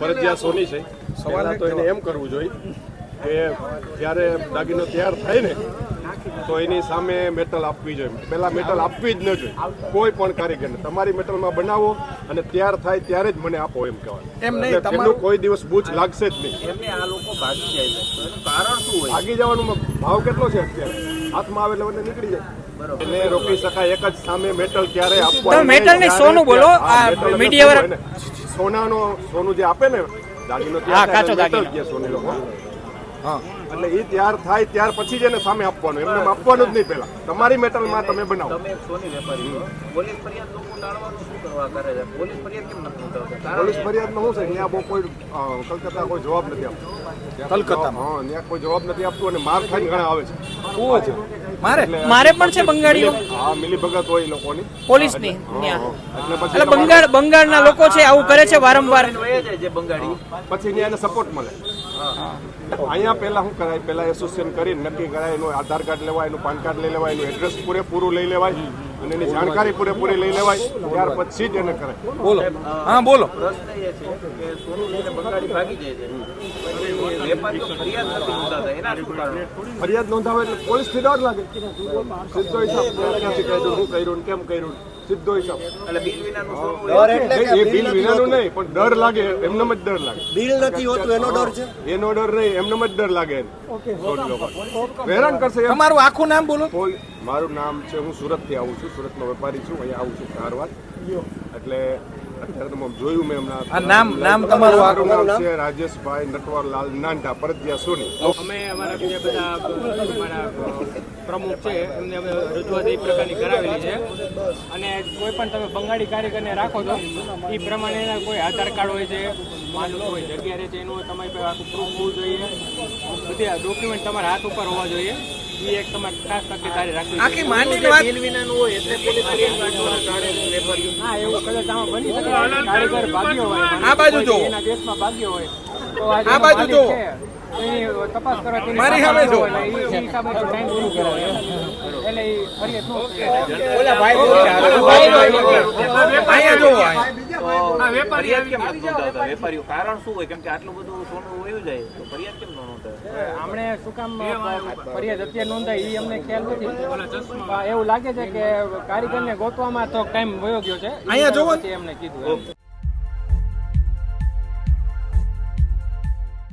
ફરજિયાત સોની છે. પહેલાં તો એને એમ કરવું જોઈએ કે જ્યારે દાગીનો તૈયાર થાય ને તો એની સામે મેટલ આપવી જોઈએ. પહેલાં મેટલ આપવી જ ન જોઈએ. કોઈ પણ કારીગરને. તમારી મેટલમાં બનાવો અને તૈયાર થાય ત્યારે જ મને આપો એમ કહેવાય એમ નહીં, તમારું- કોઈ દિવસ બૂચ લાગશે જ નહીં. એમને આ લોકો ભાગી જાય છે. કારણ શું હોય? ભાગી જવાનો ભાવ કેટલો છે અત્યારે? હાથમાં આવે એટલે નીકળી જાય. એને રોકી શકાય. એક જ સામે મેટલ ક્યારે આપવા મેટલ ને સોનું બોલો. હા, સોનાનો સોનું જે આપે ને દાગીનો હા, કાચો દાગીનો. સોની લોકો. હા. એટલે એ તૈયાર થાય ત્યાર પછી જ એને સામે આપવાનું. એમને આપવાનું જ નહીં પહેલા. તમારી મેટલમાં તમે બનાવો. તમે સોની વેપારી પોલીસ ફરિયાદ લોકો ટાળવાનું શું કરવા કરે છે? પોલીસ ફરિયાદ કેમ પોલીસ ફરિયાદમાં શું છે? ત્યાં બહુ કોઈ કલકત્તા કોઈ જવાબ નથી આપતું. કલકત્તા હા ત્યાં કોઈ જવાબ નથી આપતું અને માર ખાઈને ઘણા આવે છે. ઓહો મારે મારે પણ છે બંગાળીઓ. હા મિલી ભગત હોય લોકોની. પોલીસની એટલે પછી બંગાળ બંગાળના લોકો છે આવું કરે છે વારંવાર. જે બંગાળી. પછી ત્યાં એને સપોર્ટ મળે. અહીંયા પહેલા શું કરાય? પહેલા એસોસિએશન કરી નક્કી કરાય એનું આધાર કાર્ડ લેવાય એનું પાન કાર્ડ લઈ લેવાય એનું એડ્રેસ પૂરેપૂરું લઈ લેવાય. અને એની જાણકારી પૂરેપૂરી લઈ લેવાય ત્યાર પછી જ એને કરે. બોલો. હા બોલો. પ્રશ્ન એ છે કે સોનું લઈને બંગાળી ભાગી જાય છે ફરિયાદ નથી નોંધાતા એના શું કારણ ફરિયાદ નોંધાવે એટલે પોલીસથી ડર લાગે. સીધો હિસાબ. નથી કર્યું શું કર્યું ને કેમ કર્યું સીધો હિસાબ. એટલે બિલ વિનાનું સોનું હોય એ બિલ વિનાનું નહીં પણ ડર લાગે એમને જ ડર લાગે. બિલ નથી હોતું એનો ડર છે? એનો ડર નહીં એમને જ ડર લાગે. હેરાન કરશે તમારું આખું નામ બોલો. મારું નામ છે હું સુરતથી આવું છું સુરતનો વેપારી છું અહીંયા આવું છું ધારવાડ. એટલે જોયું મેં હમણાં. નામ નામ તમારું મારું નામ છે રાજેશભાઈ નટવરલાલ નાંડા પરજિયા સોની. અમે અમારા બીજા બધા અમારા પ્રમુખ છે એમને અમે રજૂઆત એ પ્રકારની કરાવેલી છે. અને કોઈ પણ તમે બંગાળી કારીગરને રાખો છો એ પ્રમાણે એના કોઈ આધાર કાર્ડ હોય છે માનો હોય કોઈ જગ્યા રહે છે એનું તમારી પાસે આખું પ્રૂફ હોવું જોઈએ. બધી ડોક્યુમેન્ટ તમારા હાથ ઉપર હોવા જોઈએ. એ એક તમારે ખાસ તકેદારી રાખવી આખી માંડીને વાત બિલ વિનાનું હોય એટલે પોલીસ હા એવું કદાચ આમાં બની શકે. કારીગર ભાગ્યો હોય આ બાજુ જો. એના દેશમાં ભાગ્યો હોય. તો આ બાજુ જો. તપાસ કરવાથી મારી સામે. એટલે ન અહીંયા જુઓ વેપારીઓ કારણ શું હોય? કેમ કે આટલું બધું સોનું વયું જાય તો ફરિયાદ કેમ ન શું કામ ફરિયાદ અત્યારે નોંધાય એ અમને ખ્યાલ નથી. એવું લાગે છે કે કારીગરને ગોતવામાં તો ટાઈમ વયો ગયો છે. અહીંયા જોવો એમને કીધું એમ.